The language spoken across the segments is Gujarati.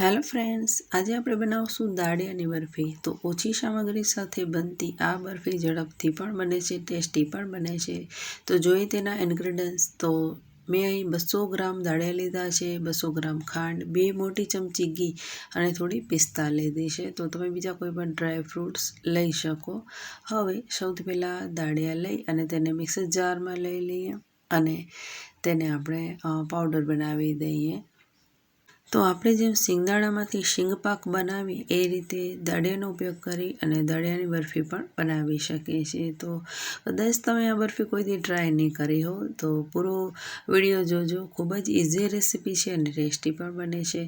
હેલો ફ્રેન્ડ્સ, આજે આપણે બનાવશું દાળિયાની બરફી. તો ઓછી સામગ્રી સાથે બનતી આ બરફી ઝડપથી પણ બને છે, ટેસ્ટી પણ બને છે. તો જોઈએ તેના ઇન્ગ્રીડિયન્ટ્સ તો મેં અહીં બસો ગ્રામ દાળિયા લીધા છે, બસો ગ્રામ ખાંડ, બે મોટી ચમચી ઘી અને થોડી પિસ્તા લીધી છે. તો તમે બીજા કોઈ પણ ડ્રાય ફ્રૂટ્સ લઈ શકો. હવે સૌથી પહેલાં દાળિયા લઈ અને તેને મિક્સર જારમાં લઈ લઈએ અને તેને આપણે પાવડર બનાવી દઈએ. તો આપણે જેમ શિંગદાણામાંથી શિંગ પાક બનાવી, એ રીતે દાળિયાનો ઉપયોગ કરી અને દાળિયાની બરફી પણ બનાવી શકીએ છીએ. તો કદાચ તમે આ બરફી કોઈથી ટ્રાય નહીં કરી હો, તો પૂરો વીડિયો જોજો. ખૂબ જ ઇઝી રેસીપી છે અને ટેસ્ટી પણ બને છે.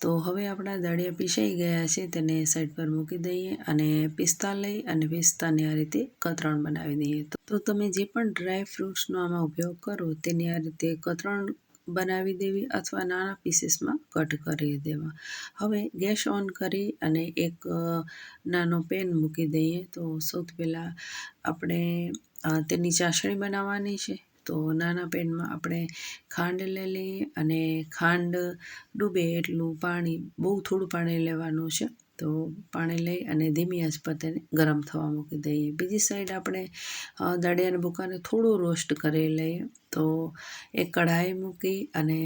તો હવે આપણા દાળિયા પીસાઈ ગયા છે, તેને સાઈડ પર મૂકી દઈએ અને પિસ્તા લઈ અને પિસ્તાને આ રીતે કતરણ બનાવી દઈએ. તો તમે જે પણ ડ્રાય ફ્રૂટ્સનો આમાં ઉપયોગ કરો, તેને આ રીતે કતરણ બનાવી દેવી અથવા નાના પીસીસમાં કટ કરી દેવા. હવે ગેસ ઓન કરી અને એક નાનો પેન મૂકી દઈએ. તો સૌથી પહેલાં આપણે તેની ચાસણી બનાવવાની છે. તો નાના પેનમાં આપણે ખાંડ લઈ લઈએ અને ખાંડ ડૂબે એટલું પાણી, બહુ થોડું પાણી લેવાનું છે. તો પાણી લઈ અને ધીમી આંચ પર તેને ગરમ થવા મૂકી દઈએ. બીજી સાઈડ આપણે દાળિયાના ભૂકાને થોડું રોસ્ટ કરી લઈએ. તો એક કઢાઈ મૂકી અને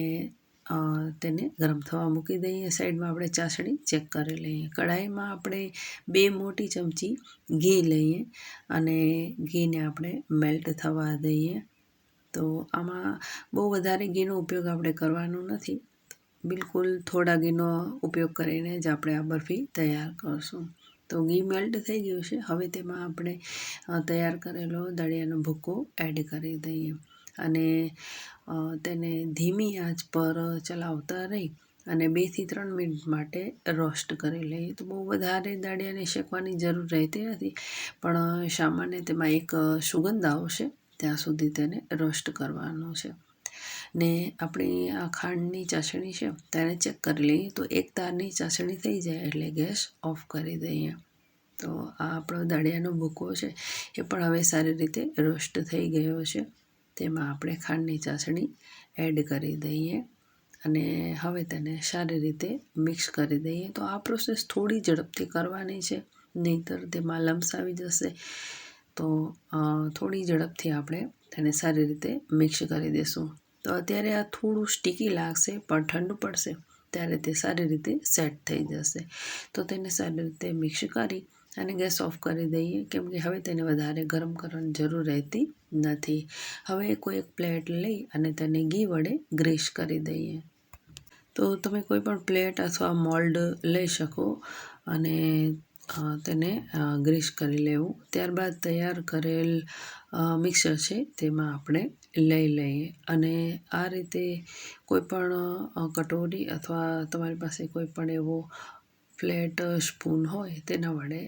તેને ગરમ થવા મૂકી દઈએ. સાઈડમાં આપણે ચાસણી ચેક કરી લઈએ. કઢાઈમાં આપણે બે મોટી ચમચી ઘી લઈએ અને ઘીને આપણે મેલ્ટ થવા દઈએ. તો આમાં બહુ વધારે ઘીનો ઉપયોગ આપણે કરવાનો નથી. બિલકુલ થોડા ઘીનો ઉપયોગ કરીને જ આપણે આ બરફી તૈયાર કરશું. તો ઘી મેલ્ટ થઈ ગયું છે. હવે તેમાં આપણે તૈયાર કરેલો દળિયાનો ભૂકો એડ કરી દઈએ. અને તેને ધીમી આંચ પર ચલાવતા રહી અને બેથી ત્રણ મિનિટ માટે રોસ્ટ કરી લઈએ. તો બહુ વધારે દાળિયાને શેકવાની જરૂર રહેતી નથી, પણ સામાન્ય તેમાં એક સુગંધ આવશે. ત્યાં સુધી તેને રોસ્ટ કરવાનું છે. ને આપણી આ ખાંડની ચાસણી છે, ત્યારે ચેક કરી લઈએ. તો એક તારની ચાસણી થઈ જાય એટલે ગેસ ઓફ કરી દઈએ. તો આ આપણો દાળિયાનો ભૂકો છે, એ પણ હવે સારી રીતે રોસ્ટ થઈ ગયો છે. તેમાં આપણે ખાંડની ચાસણી એડ કરી દઈએ અને હવે તેને સારી રીતે મિક્સ કરી દઈએ. તો આ પ્રોસેસ થોડી ઝડપથી કરવાની છે, નહીંતર તેમાં લમ્સ આવી જશે. તો થોડી ઝડપથી આપણે તેને સારી રીતે મિક્સ કરી દઈશું તો અત્યારે આ થોડું સ્ટીકી લાગશે, પણ ઠંડુ પડશે, ત્યારે તે સારી રીતે સેટ થઈ જશે. તો તેને સારી રીતે મિક્સ કરી અને ગેસ ઓફ કરી દઈએ, કેમ કે હવે તેને વધારે ગરમ કરવાની જરૂર રહેતી નથી. હવે કોઈ એક પ્લેટ લઈ અને તેને ઘી વડે ગ્રીસ કરી દઈએ. તો તમે કોઈ પણ પ્લેટ અથવા મોલ્ડ લઈ શકો અને તેને ગ્રીસ કરી લેવું. ત્યારબાદ તૈયાર કરેલ મિક્સર છે તેમાં આપણે લઈ લઈએ. અને આ રીતે કોઈ પણ કટોરી અથવા તમારી પાસે કોઈપણ એવો ફ્લેટ સ્પૂન હોય તેના વડે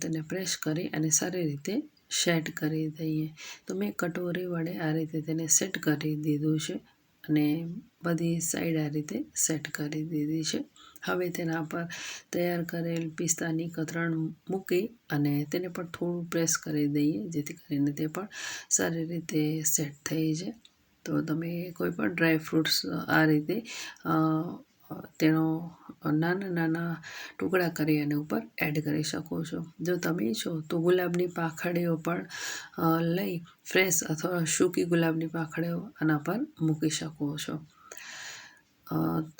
તેને પ્રેસ કરી અને સારી રીતે સેટ કરી દઈએ. તો મેં કટોરી વડે આ રીતે તેને સેટ કરી દીધું છે અને બધી સાઈડ આ રીતે સેટ કરી દીધી છે. હવે તેના પર તૈયાર કરેલ પિસ્તાની કતરણ મૂકી અને તેને પણ થોડું પ્રેસ કરી દઈએ, જેથી કરીને તે પણ સારી રીતે સેટ થઈ જાય. તો તમે કોઈ પણ ડ્રાય ફ્રૂટ્સ આ રીતે તેનો નાના નાના ટુકડા કરી અને ઉપર એડ કરી શકો છો. જો તમે છો તો ગુલાબની પાંખડીઓ પણ લઈ ફ્રેશ અથવા સૂકી ગુલાબની પાંખડીઓ આના પર મૂકી શકો છો.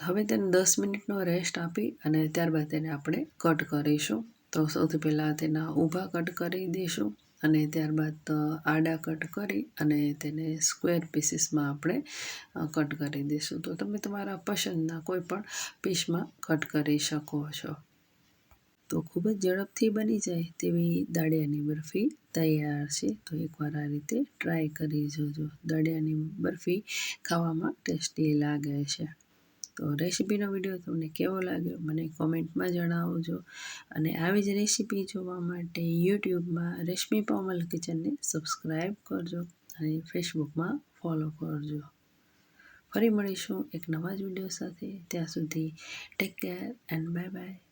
હવે તેને દસ મિનિટનો રેસ્ટ આપી અને ત્યારબાદ તેને આપણે કટ કરીશું. તો સૌથી પહેલાં તેના ઊભા કટ કરી દઈશું અને ત્યારબાદ આડા કટ કરી અને તેને સ્ક્વેર પીસીસમાં આપણે કટ કરી દઈશું. તો તમે તમારા પસંદના કોઈ પણ પીસમાં કટ કરી શકો છો. તો ખૂબ જ ઝડપથી બની જાય તેવી દાળિયાની બરફી તૈયાર છે. તો એકવાર આ રીતે ટ્રાય કરી જોજો. દાળિયાની બરફી ખાવામાં ટેસ્ટી લાગે છે. તો રેસીપીનો વીડિયો તમને કેવો લાગ્યો મને કોમેન્ટમાં જણાવજો. અને આવી જ રેસીપી જોવા માટે યુટ્યુબમાં રેશમી પોમલ કિચનને સબસ્ક્રાઈબ કરજો અને ફેસબુકમાં ફોલો કરજો. ફરી મળીશું એક નવા જ વીડિયો સાથે. ત્યાં સુધી take care and bye bye.